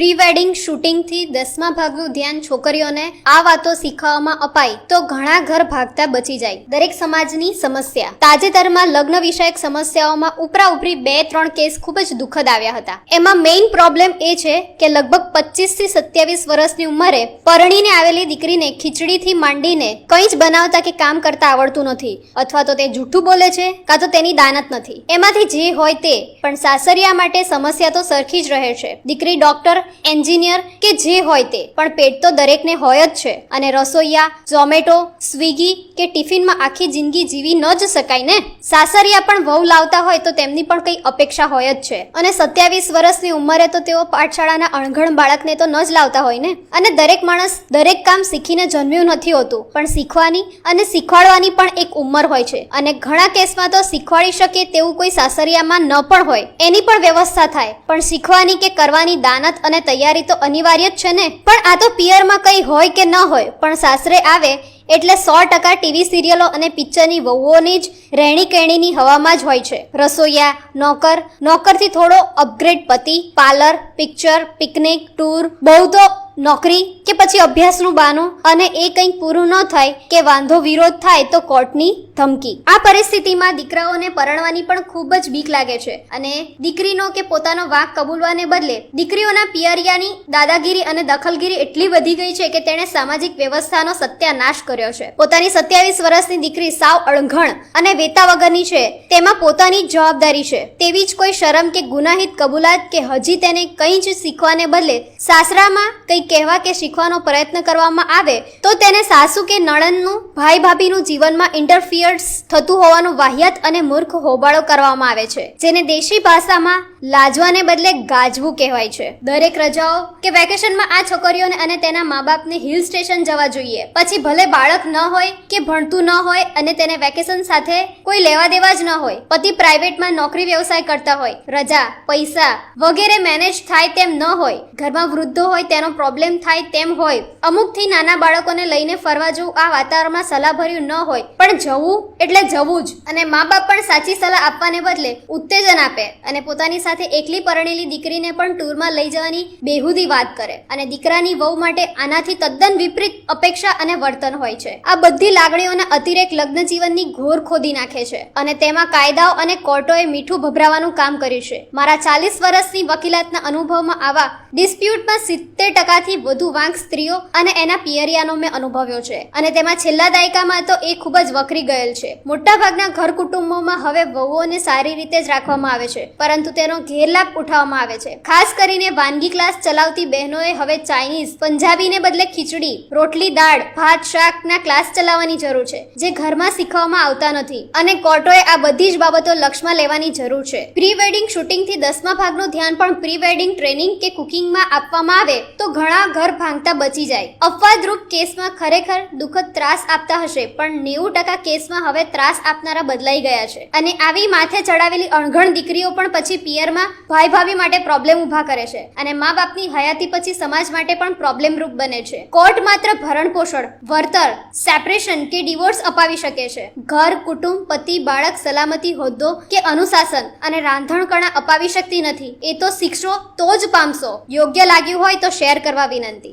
Pre wedding શૂટિંગથી દસમા ભાગનું ધ્યાન છોકરીઓને આ વાતો શીખવવામાં અપાય તો ઘણા ઘર ભાગતા બચી જાય. દરેક સમાજની સમસ્યા. તાજેતરમાં લગ્ન વિષયક સમસ્યાઓમાં ઉપરા ઉપરી બે ત્રણ કેસ ખૂબ જ દુઃખદ આવ્યા હતા. એમાં મેઇન પ્રોબ્લેમ એ છે કે લગભગ પચીસથી સત્યાવીસ વર્ષની ઉંમરે પરણીને આવેલી દીકરીને ખીચડીથી માંડીને કંઈ જ બનાવતા કે કામ કરતા આવડતું નથી. અથવા તો તે જૂઠું બોલે છે કાં તો તેની દાનત નથી. એમાંથી જે હોય તે. પણ સાસરિયા માટે સમસ્યા તો સરખી જ રહે છે. દીકરી ડોક્ટર એન્જિનિયર કે જે હોય તે. પણ પેટ તો દરેકને હોય જ છે. અને રસોઈયા, ઝોમેટો, સ્વિગી કે ટિફિનમાં આખી જિંદગી જીવી ન જ શકાય ને? સાસરિયા પણ વહુ લાવતા હોય તો તેમની પણ કંઈ અપેક્ષા હોય જ છે. અને સત્યાવીસ વર્ષની ઉંમરે તો તેઓ પાઠશાળાના અણઘણ બાળકને તો ન જ લાવતા હોય ને? અને દરેક માણસ દરેક કામ શીખીને જન્મ્યું નથી હોતું. પણ શીખવાની અને શીખવાડવાની પણ એક ઉંમર હોય છે. અને ઘણા કેસમાં તો શીખવાડી શકે તેવું કોઈ સાસરિયામાં ન પણ હોય. એની પણ વ્યવસ્થા થાય. પણ શીખવાની કે કરવાની દાનત અને તૈયારી તો અનિવાર્ય જ છે ને? પણ આ તો પિયરમાં કંઈ હોય કે ન હોય, પણ સાસરે આવે એટલે સો ટકા ટીવી સિરિયલો અને પિક્ચરની વહુઓની જ રહેણી કહેણીની હવામાં જ હોય છે. રસોઈયા, નોકર, નોકરથી થોડો અપગ્રેડ પતિ, પાર્લર, પિક્ચર, પિકનિક, ટૂર, બહુ તો નોકરી કે પછી અભ્યાસનું બાનું અને એ કંઈક પૂરું ન થાય કે વાંધો વિરોધ થાય તો કોર્ટની ધમકી. આ પરિસ્થિતિમાં દીકરાઓને પરણવાની પણ ખૂબ જ બીક લાગે છે અને દીકરીનો કે પોતાનો વાક કબૂલવાને બદલે દીકરીઓના પિયરિયાની દાદાગીરી અને દખલગીરી એટલી વધી ગઈ છે કે તેણે સામાજિક વ્યવસ્થાનો સત્યાનાશ કર્યો. છે. પોતાની સત્યાવીસ વર્ષની દીકરી સાવ અણઘણ અને વેતા વગરની છે. તેમાં પોતાની જવાબદારી છે. તેવી જ કોઈ શરમ કે ગુનાહિત કબૂલાત કે હજી તેને કંઈ જ શીખવાને બદલે સાસરામાં કંઈ કહેવા કે શીખવાનો પ્રયત્ન કરવામાં આવે, તો તેને સાસુ કે નણંદનું ભાઈ ભાભીનું જીવનમાં ઇન્ટરફિયર્સ થતું હોવાનું વાહિયાત અને મૂર્ખ હોબાળો કરવામાં આવે છે. જેને દેશી ભાષામાં લાજવાને બદલે ગાજવું કહેવાય છે. દરેક રજાઓ કે વેકેશનમાં આ છોકરીઓને અને તેના મા બાપને હિલ સ્ટેશન જવા જોઈએ. પછી ભલે બાળક ન હોય કે ભણતું ન હોય અને તેને વેકેશન સાથે કોઈ લેવા દેવા જ ન હોય, પતિ પ્રાઇવેટમાં નોકરી વ્યવસાય કરતા હોય, રજા, પૈસા વગેરે મેનેજ થાય તેમ ન હોય, ઘરમાં વૃદ્ધો હોય તેનો પ્રોબ્લેમ થાય તેમ હોય, અમુકથી નાના બાળકોને લઈને ફરવા જવું આ વાતાવરણમાં સલાહભર્યું ન હોય, પણ જવું એટલે જવું જ. અને મા બાપ પણ સાચી સલાહ આપવાને બદલે ઉત્તેજન આપે અને પોતાની સાથે એકલી પરણેલી દીકરીને પણ ટૂરમાં લઈ જવાની બેહુદી વાત કરે અને દીકરાની વહુ માટે આનાથી તદ્દન વિપરીત અપેક્ષા અને વર્તન હોય છે. આ બધી લાગણીઓના અતિરેક લગ્ન જીવનની ઘોર ખોદી નાખે છે અને તેમાં કાયદાઓ અને કોર્ટોએ મીઠું ભભરાવાનું કામ કર્યું છે. મારા ચાલીસ વર્ષની વકીલાતના અનુભવમાં આવા ડિસ્પ્યુટમાં સિત્તેર ટકાથી વધુ વાંક સ્ત્રીઓ અને એના પિયરિયાનો મેં અનુભવ્યો છે. અને તેમાં છેલ્લા દાયકામાં તો એ ખૂબ જ વકરી ગયેલ છે. મોટાભાગના ઘર કુટુંબોમાં હવે વહુઓને સારી રીતે જ રાખવામાં આવે છે. પરંતુ તેનો ગેરલાભ ઉઠાવવામાં આવે છે. ખાસ કરીને વાનગી ક્લાસ ચલાવતી બહેનોએ હવે ચાઇનીઝ, પંજાબીને બદલે ખીચડી, રોટલી, દાળ, ભાત, શાકના ક્લાસ ચલાવવાની જરૂર છે, જે ઘરમાં શીખવવામાં આવતા નથી. અને કોર્ટોએ આ બધી જ બાબતો લક્ષમાં લેવાની જરૂર છે. પ્રી વેડિંગ શૂટિંગથી દસમા ભાગનું ધ્યાન પણ પ્રી વેડિંગ ટ્રેનિંગ કે કુકિંગમાં આપવામાં આવે તો ઘણા ઘર ભાંગતા બચી જાય. અપવાદરૂપ કેસમાં ખરેખર દુઃખદ ત્રાસ આપતા હશે, પણ નેવું ટકા કેસમાં હવે ત્રાસ આપનારા બદલાઈ ગયા છે. અને આવી માથે ચડાવેલી અણઘણ દીકરીઓ પણ પછી પિયરમાં ભાઈ ભાભી માટે પ્રોબ્લેમ ઊભા કરે છે અને મા બાપની હયાતી પછી સમાજ માટે પણ પ્રોબ્લેમ રૂપ બને છે. કોર્ટ માત્ર ભરણ પોષણ, વળતર સેપરેશન કે ડિવોર્સ અપાવી શકે છે. ઘર, કુટુંબ, પતિ, બાળક, સલામતી, હોદ્દો કે અનુશાસન અને રાંધણકણા અપાવી શકતી નથી. એ તો શીખશો તો જ પામશો. યોગ્ય લાગ્યું હોય તો શેર કરવા વિનંતી.